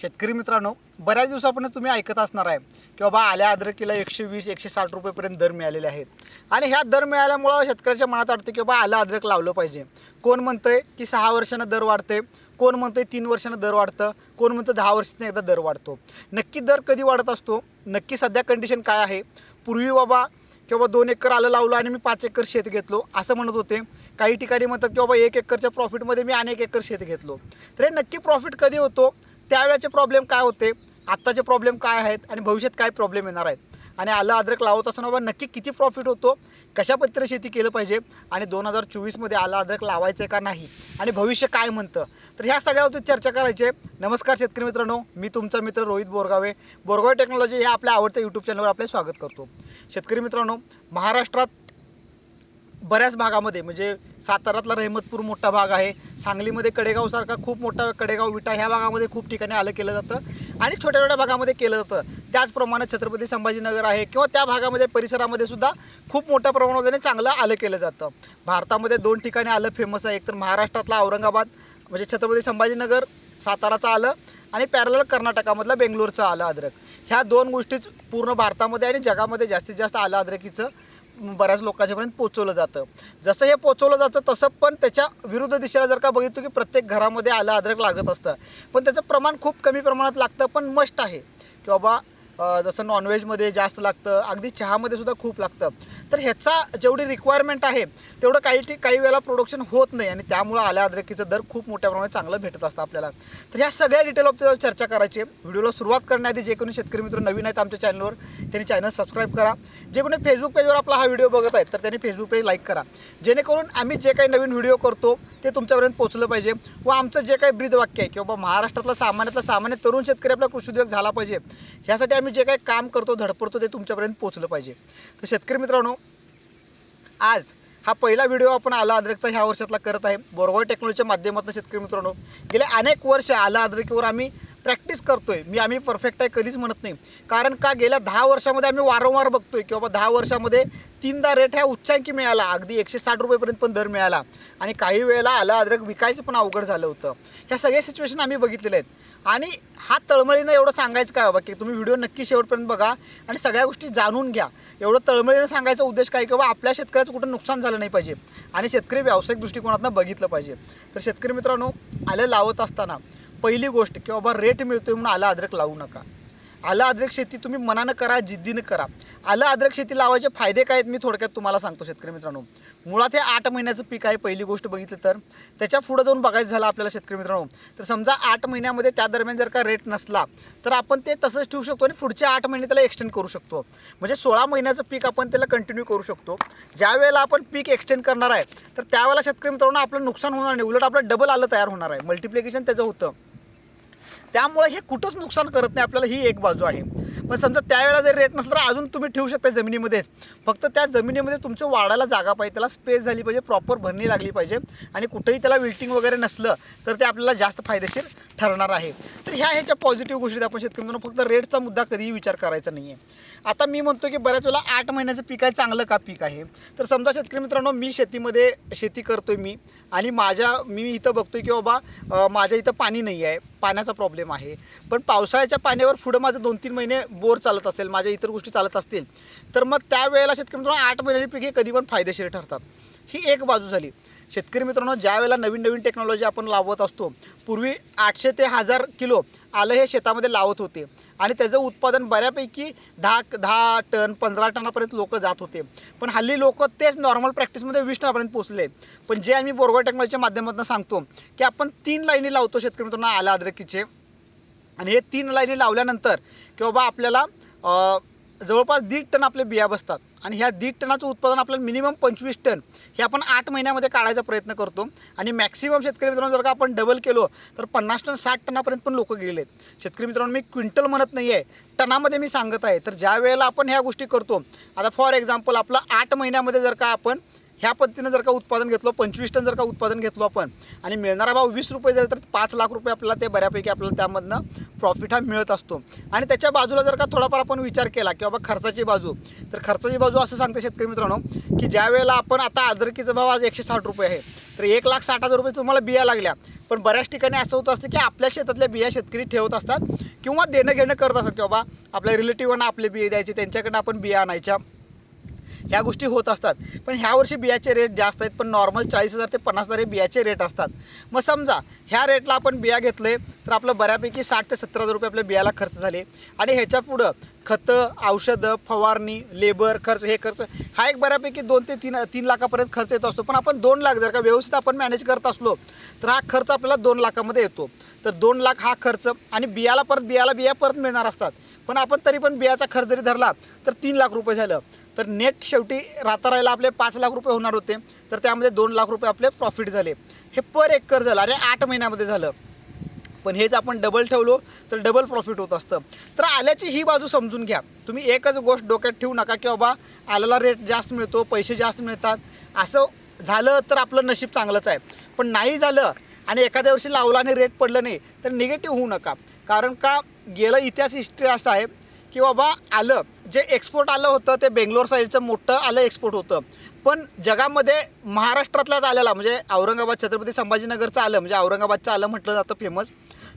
शेतकरी मित्रांनो बऱ्याच दिवसापर्यंत तुम्ही ऐकत असणार आहे की बाबा आल्या अद्रकीला एकशे वीस एकशे साठ रुपयेपर्यंत दर मिळालेले आहेत. आणि ह्या दर मिळाल्यामुळं शेतकऱ्याच्या मनात वाटतं की बाबा आलं अद्रक लावलं पाहिजे. कोण म्हणतंय की सहा वर्षानं दर वाढते कोण म्हणतंय तीन वर्षानं दर वाढतं? कोण म्हणतं दहा वर्षातनं एकदा दर वाढतो? नक्की दर कधी वाढत असतो? नक्की सध्या कंडिशन काय आहे? पूर्वी बाबा किंवा दोन एकर आलं लावलं आणि मी पाच एकर शेत घेतलो असं म्हणत होते. काही ठिकाणी म्हणतात की बाबा एक एकरच्या प्रॉफिटमध्ये मी अनेक एकर शेत घेतलो. तर हे नक्की प्रॉफिट कधी होतो? त्यावेळेचे प्रॉब्लेम काय होते? आत्ताचे प्रॉब्लेम काय आहेत? आणि भविष्यात काय प्रॉब्लेम येणार आहेत? आणि आलं अद्रक लावत असताना बाबा नक्की किती प्रॉफिट होतो? कशा पद्धतीने शेती केलं पाहिजे? आणि दोन हजार चोवीसमध्ये आलं अद्रक लावायचं आहे का नाही? आणि भविष्य काय म्हणतं? तर ह्या सगळ्यावरती चर्चा करायची आहे. नमस्कार शेतकरी मित्रांनो मी तुमचा मित्र रोहित बोरगावे. बोरगावे टेक्नॉलॉजी हे आपल्या आवडत्या यूट्यूब चॅनलवर आपले स्वागत करतो. शेतकरी मित्रांनो महाराष्ट्रात बऱ्याच भागामध्ये म्हणजे साताऱ्यातला रहमतपूर मोठा भाग आहे सांगलीमध्ये कडेगावसारखा खूप मोठा कडेगाव विटा ह्या भागामध्ये खूप ठिकाणी आलं केलं जातं आणि छोट्या छोट्या भागामध्ये केलं जातं. त्याचप्रमाणे छत्रपती संभाजीनगर आहे किंवा त्या भागामध्ये परिसरामध्ये सुद्धा खूप मोठ्या प्रमाणामध्ये चांगलं आलं केलं जातं. भारतामध्ये दोन ठिकाणी आलं फेमस आहे एक तर महाराष्ट्रातला औरंगाबाद म्हणजे छत्रपती संभाजीनगर साताराचं आलं आणि पॅरल कर्नाटकामधलं बेंगलोरचं आलं अद्रक. ह्या दोन गोष्टीच पूर्ण भारतामध्ये आणि जगामध्ये जास्तीत जास्त आलं अद्रकीचं. बऱ्याच लोकांच्यापर्यंत पोचवलं जातं. जसं हे पोचवलं जातं तसं पण त्याच्या विरुद्ध दिशेला जर का बघितलं की प्रत्येक घरामध्ये आलं अद्रक लागत असतं. पण त्याचं प्रमाण खूप कमी प्रमाणात लागतं पण मस्ट आहे. की बाबा जसं नॉनव्हेजमध्ये जास्त लागतं अगदी चहामध्ये सुद्धा खूप लागतं. तर ह्याचा जेवढी रिक्वायरमेंट आहे तेवढं काही ठीक काही वेळेला प्रोडक्शन होत नाही आणि त्यामुळं आल्या अद्रकीचं दर खूप मोठ्या प्रमाणात चांगलं भेटत असतं आपल्याला. तर ह्या सगळ्या डिटेल ऑफ चर्चा करायची व्हिडिओला सुरुवात करण्याआधी जे कोणी शेतकरी मित्र नवीन आहेत आमच्या चॅनलवर त्यांनी चॅनल सबस्क्राईब करा. जे कोणी फेसबुक पेजवर आपला हा व्हिडिओ बघत आहेत तर त्यांनी फेसबुक पेज लाईक करा. जेणेकरून आम्ही जे काही नवीन व्हिडिओ करतो ते तुमच्यापर्यंत पोचलं पाहिजे व आमचं जे काही ब्रीद वाक्य आहे की बाबा महाराष्ट्रातला सामान्यातला सामान्य तरुण शेतकरी आपला कृषी उद्योग झाला पाहिजे ह्यासाठी आम्ही जे काही काम करतो धडपडतो ते तुमच्यापर्यंत पोचलं पाहिजे. तर शेतकरी मित्रांनो आज हा पहिला व्हिडिओ आपण आला अद्रकचा ह्या वर्षातला करत आहे. बोरगाव टेक्नॉलॉजीच्या माध्यमातून शेतकरी मित्रांनो गेले अनेक वर्ष आला अद्रकीवर आम्ही प्रॅक्टिस करतोय. मी आम्ही परफेक्ट आहे कधीच म्हणत नाही. कारण का गेल्या दहा वर्षामध्ये आम्ही वारंवार बघतोय की बाबा दहा वर्षामध्ये तीनदा रेट ह्या उच्चांकी मिळाला. अगदी एकशे साठ रुपयेपर्यंत पण दर मिळाला. आणि काही वेळेला आला अद्रक विकायचं पण अवघड झालं होतं. ह्या सगळ्या सिच्युएशन आम्ही बघितलेल्या आहेत. आणि हा तळमळीनं एवढं सांगायचं काय बाबा की तुम्ही व्हिडिओ नक्की शेवटपर्यंत बघा आणि सगळ्या गोष्टी जाणून घ्या. एवढं तळमळीनं सांगायचा उद्देश काय की बाबा आपल्या शेतकऱ्याचं कुठं नुकसान झालं नाही पाहिजे आणि शेतकरी व्यावसायिक दृष्टिकोनातनं बघितलं पाहिजे. तर शेतकरी मित्रांनो आलं लावत असताना पहिली गोष्ट की बाबा रेट मिळतोय म्हणून आलं अद्रक लावू नका. आलं अद्रक शेती तुम्ही मनानं करा जिद्दीनं करा. आलं अद्रक शेती लावायचे फायदे काय आहेत मी थोडक्यात तुम्हाला सांगतो शेतकरी मित्रांनो. मुळात हे आठ महिन्याचं पीक आहे पहिली गोष्ट बघितली तर. त्याच्या पुढं जाऊन बघायचं झालं आपल्याला शेतकरी मित्रांनो. तर समजा आठ महिन्यामध्ये त्या दरम्यान जर का रेट नसला तर आपण ते तसंच ठेवू शकतो आणि पुढचे आठ महिने त्याला एक्सटेंड करू शकतो. म्हणजे सोळा महिन्याचं पीक आपण त्याला कंटिन्यू करू शकतो. ज्या वेळेला आपण पीक एक्सटेंड करणार आहे तर त्यावेळेला शेतकरी मित्रांनो आपलं नुकसान होणार नाही. उलट आपलं डबल आलं तयार होणार आहे. मल्टिप्लिकेशन त्याचं होतं. त्यामुळे हे कुठंच नुकसान करत नाही आपल्याला ही एक बाजू आहे. पण समजा त्यावेळेला जर रेट नसला तर अजून तुम्ही ठेवू शकता जमिनीमध्ये. फक्त त्या जमिनीमध्ये तुमचं वाढायला जागा पाहिजे त्याला स्पेस झाली पाहिजे प्रॉपर भरणी लागली पाहिजे आणि कुठेही त्याला विल्टिंग वगैरे नसलं तर ते आपल्याला जास्त फायदेशीर ठरणार आहे. तर ह्या ह्याच्या पॉझिटिव्ह गोष्टी आपण शेतकरी फक्त रेटचा मुद्दा कधीही विचार करायचा नाही आहे आता मी म्हणतो की बऱ्याच वेळेला आठ महिन्याचं पीक आहे चांगलं का पीक आहे? तर समजा शेतकरी मित्रांनो मी शेतीमध्ये शेती करतोय मी आणि माझ्या मी इथं बघतो की बाबा माझ्या इथं पाणी नाही आहे पाण्याचा प्रॉब्लेम आहे. पण पावसाळ्याच्या पाण्यावर पुढं माझं दोन तीन महिने बोर चालत असेल माझ्या इतर गोष्टी चालत असतील तर मग त्यावेळेला शेतकरी मित्रांनो आठ महिन्याची पिके कधी पण फायदेशीर ठरतात. ही एक बाजू झाली. शेतकरी मित्रांनो ज्या वेळेला नवीन नवीन टेक्नॉलॉजी आपण लावत असतो पूर्वी आठशे ते हजार किलो आलं हे शेतामध्ये लावत होते. आणि त्याचं उत्पादन बऱ्यापैकी दहा दहा टन पंधरा टनापर्यंत लोक जात होते. पण हल्ली लोक तेच नॉर्मल प्रॅक्टिसमध्ये वीस टनापर्यंत पोचले पण जे आम्ही बोरगाव टेक्नॉलॉजीच्या माध्यमातून सांगतो की आपण तीन लाईनी लावतो शेतकरी मित्रांनो आला अद्रकीचे. आणि हे तीन लाईनी लावल्यानंतर की बाबा आपल्याला जवळपास दीड टन आपले बिया बसतात. आणि ह्या दीड टनाचं उत्पादन आपल्याला मिनिमम पंचवीस टन हे आपण आठ महिन्यामध्ये काढायचा प्रयत्न करतो. आणि मॅक्सिमम शेतकरी मित्रांनो जर का आपण डबल केलो तर पन्नास टन साठ टनापर्यंत पण लोक गेले आहेत. शेतकरी मित्रांनो मी क्विंटल म्हणत नाही आहे टनामध्ये मी सांगत आहे. तर ज्या वेळेला आपण ह्या गोष्टी करतो आता फॉर एक्झाम्पल आपलं आठ महिन्यामध्ये जर का आपण ह्या पद्धतीनं जर का उत्पादन घेतलं पंचवीस टन जर का उत्पादन घेतलो आपण आणि मिळणारा भाव वीस रुपये झाला तर पाच लाख रुपये आपल्याला ते बऱ्यापैकी आपल्याला त्यामधनं प्रॉफिट हा मिळत असतो. आणि त्याच्या बाजूला जर का थोडाफार आपण विचार केला की बाबा खर्चाची बाजू तर खर्चाची बाजू असं सांगते शेतकरी मित्रांनो की ज्या वेळेला आपण आता अद्रकीचा भाव आज एकशे साठ रुपये आहे तर एक लाख साठ हजार रुपये तुम्हाला बिया लागल्या. पण बऱ्याच ठिकाणी असं होत असतं की आपल्या शेतातल्या बिया शेतकरी ठेवत असतात किंवा देणं घेणं करत असतात की बाबा आपल्या रिलेटिव्हांना आपले बिये द्यायचे त्यांच्याकडनं आपण बिया आणायच्या. ह्या गोष्टी होत असतात. पण ह्या वर्षी बियाचे रेट जास्त आहेत पण नॉर्मल चाळीस हजार ते पन्नास हजार हे बियाचे रेट असतात. मग समजा ह्या रेटला आपण बिया घेतले तर आपलं बऱ्यापैकी साठ ते सत्तर हजार रुपये आपल्या बियाला खर्च झाले. आणि ह्याच्या पुढं खतं औषधं फवारणी लेबर खर्च हे खर्च हा एक बऱ्यापैकी दोन ते तीन तीन लाखापर्यंत खर्च येत असतो. पण आपण दोन लाख जर का व्यवस्थित आपण मॅनेज करत असलो तर हा खर्च आपल्याला दोन लाखामध्ये येतो. तर दोन लाख हा खर्च आणि बियाला परत बियाला बिया परत मिळणार असतात. पण आपण तरी पण बियाचा खर्च जरी धरला तर तीन लाख रुपये झालं. तर नेट शेवटी राहता राहिला आपले पाच लाख रुपये होणार होते. तर त्यामध्ये दोन लाख रुपये आपले प्रॉफिट झाले. हे पर एकर झालं आणि आठ महिन्यामध्ये झालं. पण हेच आपण डबल ठेवलो तर डबल प्रॉफिट होत असतं. तर आल्याची ही बाजू समजून घ्या. तुम्ही एकच गोष्ट डोक्यात ठेवू नका की बाबा आल्याला रेट जास्त मिळतो पैसे जास्त मिळतात. असं झालं तर आपलं नशीब चांगलंच आहे. पण नाही झालं आणि एखाद्या वर्षी लावलं आणि रेट पडलं नाही तर निगेटिव्ह होऊ नका. कारण का गेलं इतिहास हिस्ट्री असं आहे की बाबा आलं जे एक्सपोर्ट आलं होतं ते बेंगलोर साईडचं मोठं आलं एक्सपोर्ट होतं. पण जगामध्ये महाराष्ट्रातल्याच आलेला म्हणजे औरंगाबाद छत्रपती संभाजीनगरचं आलं म्हणजे औरंगाबादचं आलं म्हटलं जातं फेमस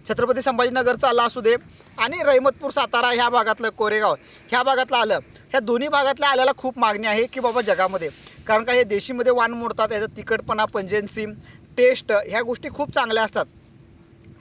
छत्रपती संभाजीनगरचं आलं असू दे आणि रहिमतपूर सातारा ह्या भागातलं कोरेगाव ह्या भागातलं आलं. ह्या दोन्ही भागातल्या आल्याला खूप मागणी आहे की बाबा जगामध्ये. कारण का हे देशीमध्ये वाण मोडतात याचं तिखटपणा पंजेन्सी टेस्ट ह्या गोष्टी खूप चांगल्या असतात.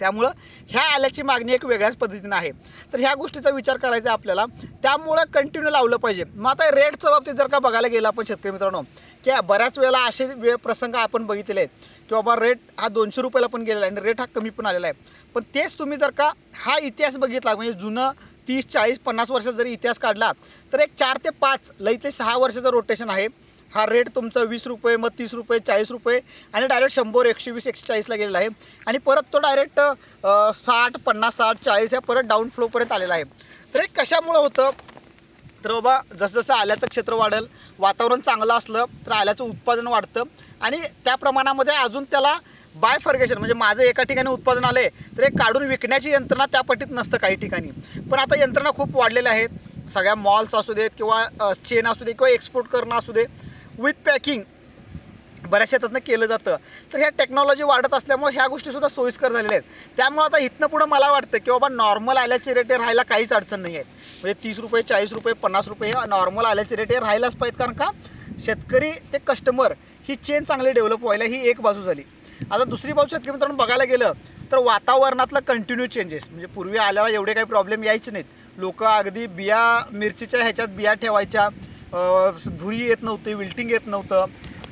त्यामुळं ह्या आल्याची मागणी एक वेगळ्याच पद्धतीनं आहे. तर ह्या गोष्टीचा विचार करायचा आहे आपल्याला. त्यामुळं कंटिन्यू लावलं पाहिजे. मग आता रेटच्या बाबतीत जर का बघायला गेलं आपण शेतकरी मित्रांनो की बऱ्याच वेळेला असे वेळ प्रसंग आपण बघितलेले आहेत की बाबा रेट हा दोनशे रुपयाला पण गेलेला आहे आणि रेट हा कमी पण आलेला आहे. पण तेच तुम्ही जर का हा इतिहास बघितला म्हणजे जुनं तीस चाळीस पन्नास वर्षाचा जरी इतिहास काढला तर एक चार ते पाच लई ते सहा वर्षाचं रोटेशन आहे. हा रेट तुमचा वीस रुपये मग तीस रुपये चाळीस रुपये आणि डायरेक्ट शंभर एकशे वीस एकशे चाळीसला गेलेला आहे. आणि परत तो डायरेक्ट साठ पन्नास साठ चाळीस या परत डाऊन फ्लोपर्यंत आलेला आहे. तर हे कशामुळं होतं? तर बाबा जसजसं आल्याचं क्षेत्र वाढेल वातावरण चांगलं असलं तर आल्याचं उत्पादन वाढतं. आणि त्या प्रमाणामध्ये अजून त्याला बाय फर्गेशन म्हणजे माझं एका ठिकाणी उत्पादन आलं आहे तर एक काढून विकण्याची यंत्रणा त्या पट्टीत नसतं काही ठिकाणी. पण आता यंत्रणा खूप वाढलेल्या आहेत. सगळ्या मॉल्स असू देत किंवा चेन असू दे किंवा एक्सपोर्ट करणं असू दे. विथ पॅकिंग बऱ्याच शेतातनं केलं जातं. तर ह्या टेक्नॉलॉजी वाढत असल्यामुळे ह्या गोष्टीसुद्धा सोयीस्कर झालेल्या आहेत. त्यामुळे आता इथनं पुढं मला वाटतं की बाबा नॉर्मल आल्याचे रेट राहायला काहीच अडचण नाही आहेत म्हणजे तीस रुपये चाळीस रुपये पन्नास रुपये हे नॉर्मल आल्याचे रेट हे राहायलाच पाहिजेत. कारण का? शेतकरी ते कस्टमर ही चेन चांगली डेव्हलप व्हायला ही एक बाजू झाली. आता दुसरी बाजू शेतकरी मित्रांनो बघायला गेलं तर वातावरणातलं कंटिन्यू चेंजेस म्हणजे पूर्वी आल्याला एवढे काही प्रॉब्लेम यायचे नाहीत. लोक अगदी बिया मिरचीच्या ह्याच्यात बिया ठेवायच्या. भुरी येत नव्हती विल्टिंग येत नव्हतं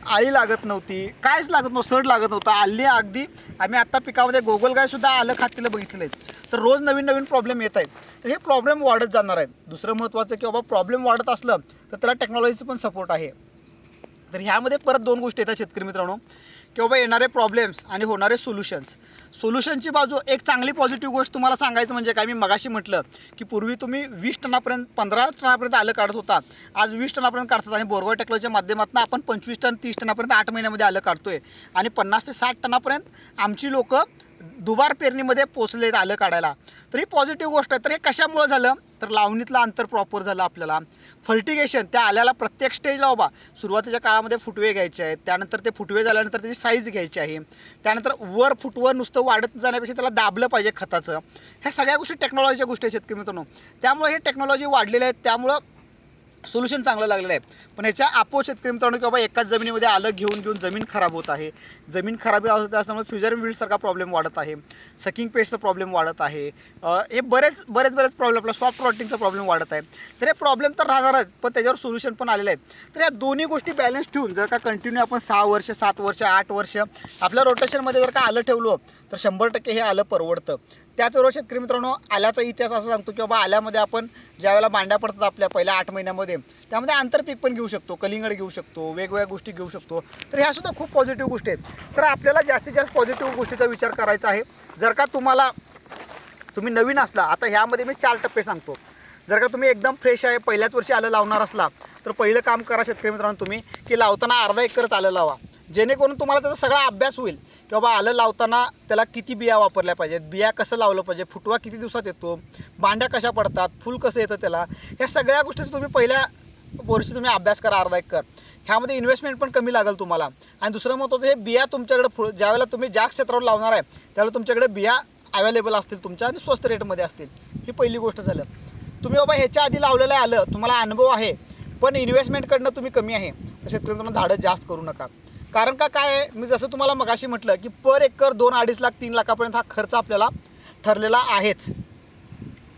आळी लागत नव्हती कायच लागत नव्हतं सड लागत नव्हतं. आली अगदी आम्ही आत्ता पिकामध्ये गोगलगायसुद्धा आलं खातेलं बघितलं आहेत तर रोज नवीन नवीन प्रॉब्लेम येत आहेत. तर हे प्रॉब्लेम वाढत जाणार आहेत. दुसरं महत्त्वाचं की बाबा प्रॉब्लेम वाढत असलं तर त्याला टेक्नॉलॉजीचं पण सपोर्ट आहे. तर ह्यामध्ये परत दोन गोष्टी येतात शेतकरी मित्रांनो. की बाबा येणारे प्रॉब्लेम्स आणि होणारे सोल्युशन्स सोल्युशनची बाजू एक चांगली पॉझिटिव्ह गोष्ट तुम्हाला सांगायचं म्हणजे काय? मी मगाशी म्हटलं की पूर्वी तुम्ही वीस टनापर्यंत पंधरा टनापर्यंत आलं काढत होता. आज वीस टनापर्यंत काढतात आणि बोरगॉ टेक्नॉलॉजीच्या माध्यमातून आपण पंचवीस टन तीस टनापर्यंत आठ महिन्यामध्ये आलं काढतो आहे आणि पन्नास ते साठ टनापर्यंत आमची लोक दुबार पेरणीमध्ये पोचले आलं काढायला. तर ही पॉझिटिव्ह गोष्ट आहे. तर हे कशामुळं झालं? तर लावणीतलं अंतर प्रॉपर झालं आपल्याला. फर्टिगेशन त्या आल्याला प्रत्येक स्टेजला बाबा सुरुवातीच्या काळामध्ये फुटवे घ्यायचे आहेत. त्यानंतर ते फुटवे झाल्यानंतर त्याची साईज घ्यायची आहे. त्यानंतर वर फुटवं नुसतं वाढत जाण्यापेक्षा त्याला दाबलं पाहिजे खताचं. ह्या सगळ्या गोष्टी टेक्नॉलॉजीच्या गोष्टी आहेत शेतकरी मित्रांनो. त्यामुळे हे टेक्नॉलॉजी वाढलेल्या आहेत. त्यामुळं सोल्युशन चांगलं लागलेलं आहे. पण ह्याच्या आपो शेतकरी मित्रांनो की बाबा एकाच जमिनीमध्ये आलं घेऊन घेऊन जमीन खराब होत आहे. जमीन खराब होत असल्यामुळे फ्युजर मिल्डसारखा प्रॉब्लेम वाढत आहे. सकिंग पेस्टचा प्रॉब्लेम वाढत आहे. हे बरेच बरेच बरेच प्रॉब्लेम आपला सॉफ्ट रॉटिंगचा प्रॉब्लेम वाढत आहे. तर हे प्रॉब्लेम तर राहणारच पण त्याच्यावर सोल्युशन पण आलेलं आहे तर या दोन्ही गोष्टी बॅलन्स ठेवून जर का कंटिन्यू आपण सहा वर्ष सात वर्ष आठ वर्ष आपल्या रोटेशनमध्ये जर का आलं ठेवलं तर शंभर टक्के हे आलं परवडतं. त्याचबरोबर शेतकरी मित्रांनो आल्याचा इतिहास असा सांगतो की बाबा आल्यामध्ये आपण ज्या वेळेला पडतात आपल्या पहिल्या आठ महिन्यामध्ये त्यामध्ये आंतरपीक पण घेऊ शकतो कलिंगड घेऊ शकतो वेगवेगळ्या गोष्टी घेऊ शकतो. तर ह्या सुद्धा खूप पॉझिटिव्ह गोष्टी आहेत. तर आपल्याला जास्तीत जास्त पॉझिटिव्ह गोष्टीचा विचार करायचा आहे. जर का तुम्हाला तुम्ही नवीन असला आता ह्यामध्ये मी चार टप्पे सांगतो. जर का तुम्ही एकदम फ्रेश आहे पहिल्याच वर्षी आलं लावणार असला तर पहिलं काम करा शेतकरी मित्रांनो तुम्ही की लावताना अर्धा एकरच आलं लावा. जेणेकरून तुम्हाला त्याचा सगळा अभ्यास होईल. की बाबा आलं लावताना त्याला किती बिया वापरल्या पाहिजेत? बिया कसं लावलं पाहिजे? फुटवा किती दिवसात येतो? बांड्या कशा पडतात? फुल कसं येतं त्याला? ह्या सगळ्या गोष्टीचं तुम्ही पहिल्या वर्षी तुम्ही अभ्यास करा अर्धा एकर ह्यामध्ये इन्व्हेस्टमेंट पण कमी लागेल तुम्हाला. आणि दुसरं महत्त्वाचं हे बिया तुमच्याकडे फु ज्यावेळेला तुम्ही ज्या क्षेत्रावर लावणार आहे त्यावेळेला तुमच्याकडे बिया अवेलेबल असतील तुमच्या आणि स्वस्त रेटमध्ये असतील. ही पहिली गोष्ट झालं. तुम्ही बाबा ह्याच्या आधी लावलेलं आलं तुम्हाला अनुभव आहे पण इन्व्हेस्टमेंटकडनं तुम्ही कमी आहे. तर शेतकरी तुम्हाला जास्त करू नका. कारण का काय आहे? मी जसं तुम्हाला मगाशी म्हटलं की पर एकर दोन अडीच लाख तीन लाखापर्यंत हा खर्च आपल्याला ठरलेला आहेच.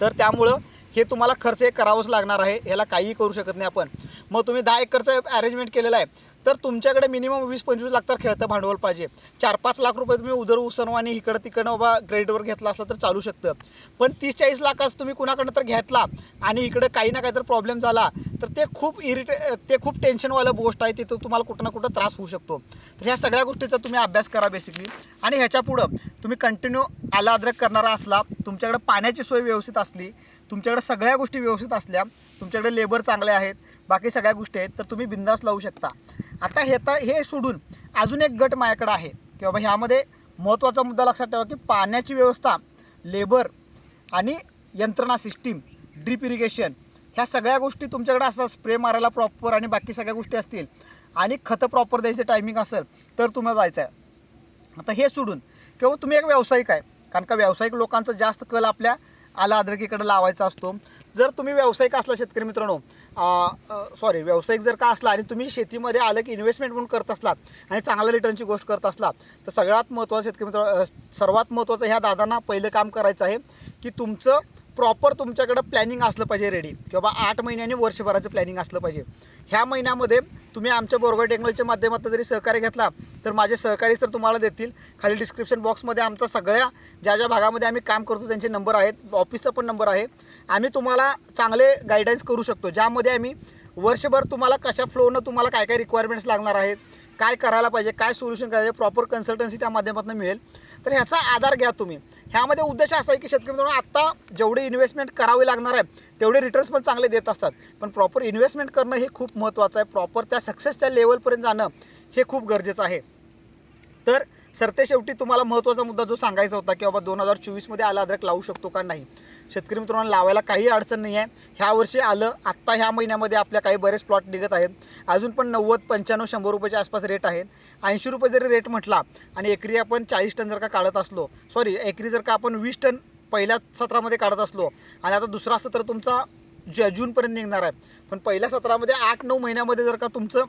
तर त्यामुळं हे तुम्हाला खर्च हे करावंच लागणार आहे. ह्याला काहीही करू शकत नाही आपण. मग तुम्ही दहा एकरचं अरेंजमेंट केलेलं आहे. तर तुमच्याकडे मिनिमम वीस पंचवीस लाख तर खेळतं भांडवल पाहिजे. चार पाच लाख रुपये तुम्ही उदर उसनवानी इकडं तिकडं बाबा ग्रेडवर घेतला असला तर चालू शकतं. पण तीस चाळीस लाखाच तुम्ही कुणाकडनं तर घेतला आणि इकडं काही ना काही तर प्रॉब्लेम झाला तर ते खूप इरिटे ते खूप टेन्शनवालं गोष्ट आहे तिथं तुम्हाला कुठं ना कुठं त्रास होऊ शकतो. तर ह्या सगळ्या गोष्टीचा तुम्ही अभ्यास करा बेसिकली आणि ह्याच्या पुढं तुम्ही कंटिन्यू आला अद्रक करणारा असला तुमच्याकडे पाण्याची सोय व्यवस्थित असली तुमच्याकडे सगळ्या गोष्टी व्यवस्थित असल्या तुमच्याकडे लेबर चांगले आहेत बाकी सगळ्या गोष्टी आहेत तर तुम्ही बिंदास लावू शकता. आता हे तर हे सोडून अजून एक गट माझ्याकडे आहे. की बाबा ह्यामध्ये महत्त्वाचा मुद्दा लक्षात ठेवा की पाण्याची व्यवस्था लेबर आणि यंत्रणा सिस्टीम ड्रीप इरिगेशन ह्या सगळ्या गोष्टी तुमच्याकडे असतात. स्प्रे मारायला प्रॉपर आणि बाकी सगळ्या गोष्टी असतील. आणि खतं प्रॉपर द्यायचं टायमिंग असेल तर तुम्हाला जायचं आहे आता हे सोडून किंवा तुम्ही एक व्यावसायिक आहे. कारण का व्यावसायिक लोकांचा जास्त कल आपल्या आला अद्रकीकडे लावायचा असतो. जर तुम्ही व्यावसायिक असला शेतकरी मित्रांनो सॉरी व्यावसायिक जर का असला आणि तुम्ही शेतीमध्ये आलं की इन्व्हेस्टमेंट म्हणून करत असलात आणि चांगल्या रिटर्नची गोष्ट करत असलात तर सगळ्यात महत्त्वाचं शेतकरी मित्र सर्वात महत्त्वाचं ह्या दादांना पहिलं काम करायचं आहे की तुमचं प्रॉपर तुमच्याकडं प्लॅनिंग असलं पाहिजे रेडी किंवा आठ महिन्याने वर्षभराचं प्लॅनिंग असलं पाहिजे. ह्या महिन्यामध्ये तुम्ही आमच्या बोरगड टेक्नॉलॉजीच्या माध्यमातून जरी सहकार्य घेतला तर माझे सहकारी तर तुम्हाला देतील. खाली डिस्क्रिप्शन बॉक्समध्ये आमचा सगळ्या ज्या ज्या भागामध्ये आम्ही काम करतो त्यांचे नंबर आहेत. ऑफिसचा पण नंबर आहे. आम्ही तुम्हाला चांगले गाईडन्स करू शकतो. ज्यामध्ये आम्ही वर्षभर तुम्हाला कशा फ्लोनं तुम्हाला काय काय रिक्वायरमेंट्स लागणार आहेत काय करायला पाहिजे काय सोल्युशन करायचे प्रॉपर कन्सल्टन्सी त्या माध्यमातून मिळेल. तर ह्याचा आधार घ्या तुम्ही. ह्यामध्ये उद्देश असा आहे की शेतकरी मित्रांनो आत्ता जेवढे इन्व्हेस्टमेंट करावे लागणार आहे तेवढे रिटर्न्स पण चांगले देत असतात. पण प्रॉपर इन्व्हेस्टमेंट करणं हे खूप महत्त्वाचं आहे. प्रॉपर त्या सक्सेसच्या लेवलपर्यंत जाणं हे खूप गरजेचं आहे. तर सरते शेवटी तुम्हाला महत्त्वाचा मुद्दा जो सांगायचा होता की बाबा दोन हजार चोवीसमध्ये आला अद्रक लावू शकतो का नाही? शेतकरी मित्रांनो लावायला काही अडचण नाही आहे ह्या वर्षी आलं आत्ता ह्या महिन्यामध्ये आपल्या काही बरेच प्लॉट निघत आहेत. अजून पण नव्वद पंच्याण्णव शंभर रुपयाच्या आसपास रेट आहेत. ऐंशी रुपये जरी रेट म्हटला आणि एकरी आपण चाळीस टन जर का काढत असलो सॉरी एकरी जर का आपण वीस टन पहिल्या सत्रामध्ये काढत असलो आणि आता दुसरा सत्र तुमचा ज जूनपर्यंत निघणार आहे. पण पहिल्या सत्रामध्ये आठ नऊ महिन्यामध्ये जर का तुमचं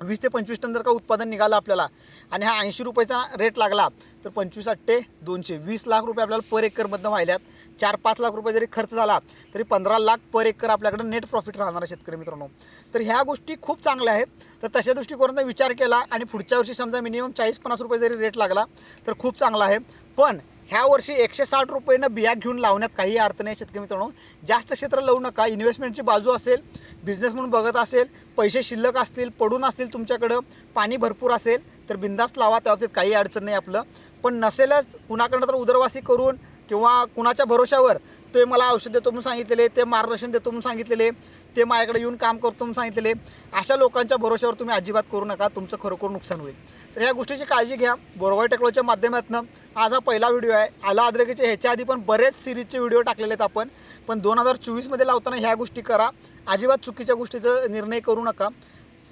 वीस ते पंचवीस टन जर का उत्पादन निघालं आपल्याला आणि हा ऐंशी रुपयाचा रेट लागला तर पंचवीस अट्टे दोनशे वीस लाख रुपये आपल्याला पर एकरमधनं व्हायल्यात. चार पाच लाख रुपये जरी खर्च झाला तरी पंधरा लाख पर एकर आपल्याकडे नेट प्रॉफिट राहणार आहे शेतकरी मित्रांनो. तर ह्या गोष्टी खूप चांगल्या आहेत. तर तशा दृष्टिकोनातून विचार केला आणि पुढच्या वर्षी समजा मिनिमम चाळीस पन्नास रुपये जरी रेट लागला तर खूप चांगला आहे. पण ह्या वर्षी एकशे साठ रुपयेनं बिया घेऊन लावण्यात काही अर्थ नाही शेतकरी मित्रांनो. जास्त क्षेत्र लावू नका. इन्व्हेस्टमेंटची बाजू असेल बिझनेस म्हणून बघत असेल पैसे शिल्लक असतील पडून असतील तुमच्याकडं पाणी भरपूर असेल तर बिंदास्त लावा. त्या बाबतीत काही अडचण नाही आपलं. पण नसेलच कुणाकडनं तर उदरवासी करून किंवा कुणाच्या भरोशावर ते मला औषध देतो म्हणून सांगितलेले ते मार्गदर्शन देतो म्हणून सांगितलेले ते माझ्याकडे येऊन काम करतो म्हणून सांगितलेले अशा लोकांच्या भरोश्यावर तुम्ही अजिबात करू नका तुमचं खरोखर नुकसान होईल. तर ह्या गोष्टीची काळजी घ्या. बोरगाव टेक्नॉलॉजीच्या माध्यमातून आज हा पहिला व्हिडिओ आहे आला अद्रकीचे ह्याच्या आधी पण बरेच सिरीजचे व्हिडिओ टाकलेले आहेत आपण. पण दोन हजार चोवीसमध्ये लावताना ह्या गोष्टी करा. अजिबात चुकीच्या गोष्टीचा निर्णय करू नका.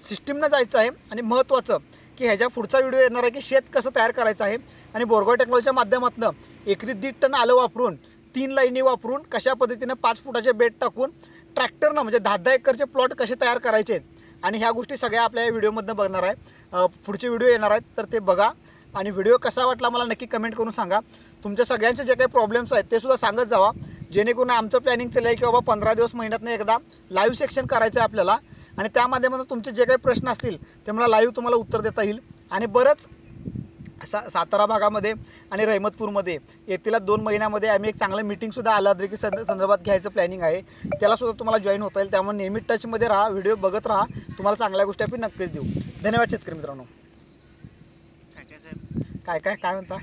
सिस्टीमनं जायचं आहे आणि महत्त्वाचं की ह्याच्या पुढचा व्हिडिओ येणार आहे की शेत कसं तयार करायचं आहे. आणि बोरगाव टेक्नॉलॉजीच्या माध्यमातून एकरी दीड टन आलं वापरून तीन लाईनी वापरून कशा पद्धतीनं पाच फुटाचे बेड टाकून ट्रॅक्टरनं म्हणजे दहा दहा एकरचे प्लॉट कसे तयार करायचे आहेत? आणि ह्या गोष्टी सगळ्या आपल्या या व्हिडिओमधनं बघणार आहे. पुढचे व्हिडिओ येणार आहेत तर ते बघा. आणि व्हिडिओ कसा वाटला मला नक्की कमेंट करून सांगा. तुमच्या सगळ्यांचे जे काही प्रॉब्लेम्स आहेत ते सुद्धा सांगत जावा. जेणेकरून आमचं प्लॅनिंग चाललं आहे की बाबा पंधरा दिवस महिन्यातनं एकदा लाईव्ह सेक्शन करायचं आहे आपल्याला. आणि त्या माध्यमातून तुमचे जे काही प्रश्न असतील ते मला लाईव्ह तुम्हाला उत्तर देता येईल. आणि बरंच सा सातारा भागामध्ये आणि रहमतपूरमध्ये येतील दोन महिन्यामध्ये आम्ही एक चांगलं मीटिंगसुद्धा आलाद्रिकी संद संदर्भात घ्यायचं प्लॅनिंग आहे. त्यालासुद्धा तुम्हाला जॉईन होता येईल. त्यामुळे नेहमी टचमध्ये राहा व्हिडिओ बघत राहा. तुम्हाला चांगल्या गोष्टी आपण नक्कीच देऊ. धन्यवाद शेतकरी मित्रांनो. काय काय काय म्हणता?